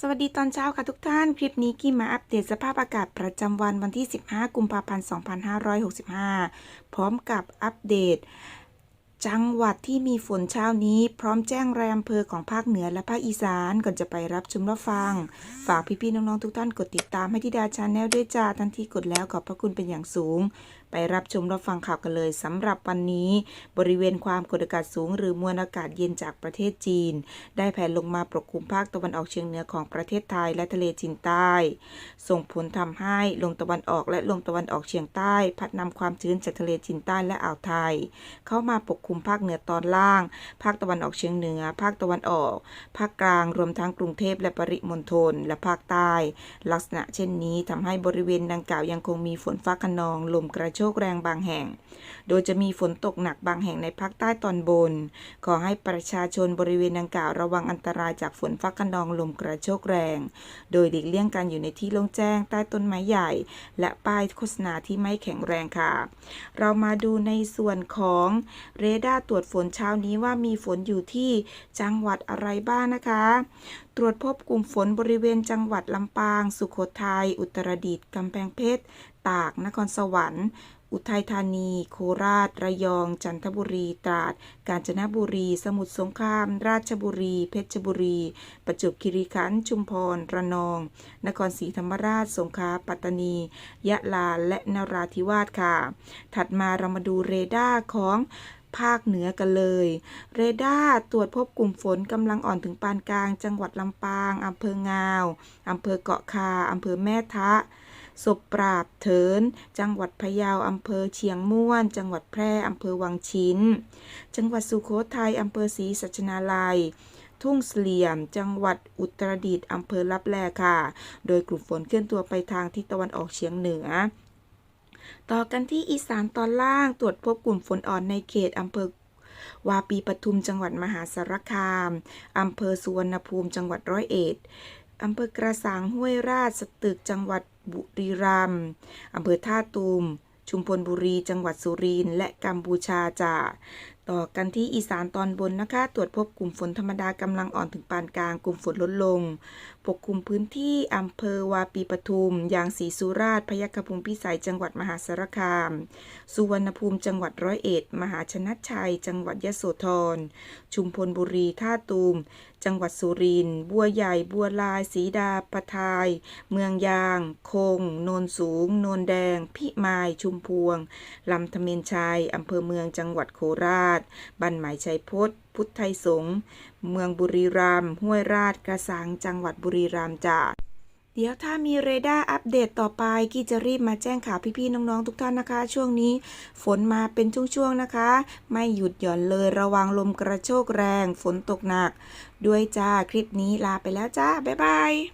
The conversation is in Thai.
สวัสดีตอนเช้าค่ะทุกท่าน คลิปนี้กี้มาอัปเดตสภาพอากาศประจำวันวันที่ 15 กุมภาพันธ์ 2565 พร้อมกับอัปเดต จังหวัดที่มีฝนเช้านี้ พร้อมแจ้งแรายอำเภอของภาคเหนือและภาคอีสาน ก่อนจะไปรับชมรับฟัง ฝากพี่ๆน้องๆทุกท่านกดติดตามให้ทิดาชาแนลด้วยจ้าทันทีกดแล้วขอบพระคุณเป็นอย่างสูงไปรับชมรับฟังข่าวกันเลยสำหรับวันนี้บริเวณความกดอากาศสูง หรือมวลอากาศเย็นจากประเทศจีน ได้แผ่ลงมาปกคลุมภาคตะวันออกเฉียงเหนือของประเทศไทยและทะเลจีนใต้ ส่งผลทำให้ลมตะวันออกและลมตะวันออกเฉียงใต้ พัดนำความชื้นจากทะเลจีนใต้และอ่าวไทย เข้ามาปกคลุมภาคเหนือตอนล่าง ภาคตะวันออกเฉียงเหนือ ภาคตะวันออก ภาคกลางรวมทั้งกรุงเทพและปริมณฑลและภาคใต้ ลักษณะเช่นนี้ทำให้บริเวณดังกล่าวยังคงมีฝนฟ้าคะนองลมกระโชกแรงบางแห่ง โดยจะมีฝนตกหนักบางแห่งในภาคใต้ตอนบน ขอให้ประชาชนบริเวณดังกล่าวระวังอันตรายจากฝนฟ้าคะนองลมกระโชกแรง โดยหลีกเลี่ยงการอยู่ในที่โล่งแจ้งใต้ต้นไม้ใหญ่ และป้ายโฆษณาที่ไม่แข็งแรงค่ะ เรามาดูในส่วนของเรดาร์ตรวจฝนเช้านี้ว่ามีฝนอยู่ที่จังหวัดอะไรบ้างนะคะ ตรวจพบกลุ่มฝนบริเวณจังหวัดลำปาง สุโขทัย อุตรดิตถ์ กำแพงเพชร ตาก นครสวรรค์ อุทัยธานี โคราช ระยอง จันทบุรี ตราด กาญจนบุรี สมุทรสงคราม ราชบุรี เพชรบุรี ประจวบคีรีขันธ์ชุมพร ระนอง นครศรีธรรมราช สงขลา ปัตตานี ยะลา และนราธิวาสค่ะ ถัดมาเรามาดูเรดาร์ของภาคเหนือกันเลย เรดาร์ตรวจพบกลุ่มฝนกำลังอ่อนถึงปานกลาง จังหวัดลำปาง อำเภองาว อำเภอเกาะคา อำเภอแม่ทะ ศพปราบเถิน จังหวัดพะเยาอำเภอเชียงม่วน จังหวัดแพร่อำเภอวังชิ้น จังหวัดสุโขทัยอำเภอศรีสัชนาลัย ทุ่งเสลี่ยม จังหวัดอุตรดิตถ์อำเภอลับแลค่ะ โดยกลุ่มฝนเคลื่อนตัวไปทางทิศตะวันออกเฉียงเหนือต่อกันที่อีสานตอนล่างตรวจพบกลุ่มฝนอ่อนในเขตอำเภอวาปีปทุมจังหวัดมหาสารคามอำเภอสุวรรณภูมิจังหวัดร้อยเอ็ดอำเภอกระสังห้วยราชสตึกจังหวัด บุรีรัมย์อำเภอท่าตูม ชุมพลบุรี จังหวัดสุรินทร์และกัมพูชาจ้า ต่อกันที่อีสานตอนบนนะคะ ตรวจพบกลุ่มฝนธรรมดากำลังอ่อนถึงปานกลาง กลุ่มฝนลดลง ปกคลุมพื้นที่อำเภอวาปีปทุม ยางศรีสุราษฎร์พยัคฆภูมิพิสัยจังหวัดมหาสารคาม สุวรรณภูมิจังหวัดร้อยเอ็ด มหาชนะชัย จังหวัดยะโสธร ชุมพลบุรี ท่าตูม จังหวัดสุรินทร์ บัวใหญ่ บัวลาย สีดา ปะทาย เมืองยาง คง โนนสูง โนนแดง พิมาย ชุมพวง ลำธเมนชัยอำเภอเมืองจังหวัดโคราชบันหมายชัยพจน์พุทธไทยสงฆ์เมืองบุรีรัมย์ห้วยราชกระสังจังหวัดบุรีรัมย์จ้าเดี๋ยวถ้ามีเรดาร์อัปเดตต่อไปกี้จะรีบมาแจ้งข่าวพี่ๆน้องๆทุกท่านนะคะ ช่วงนี้ฝนมาเป็นช่วงๆนะคะ ไม่หยุดหย่อนเลยระวังลมกระโชกแรง ฝนตกหนัก ด้วยจ้า คลิปนี้ลาไปแล้วจ้า บ๊ายบาย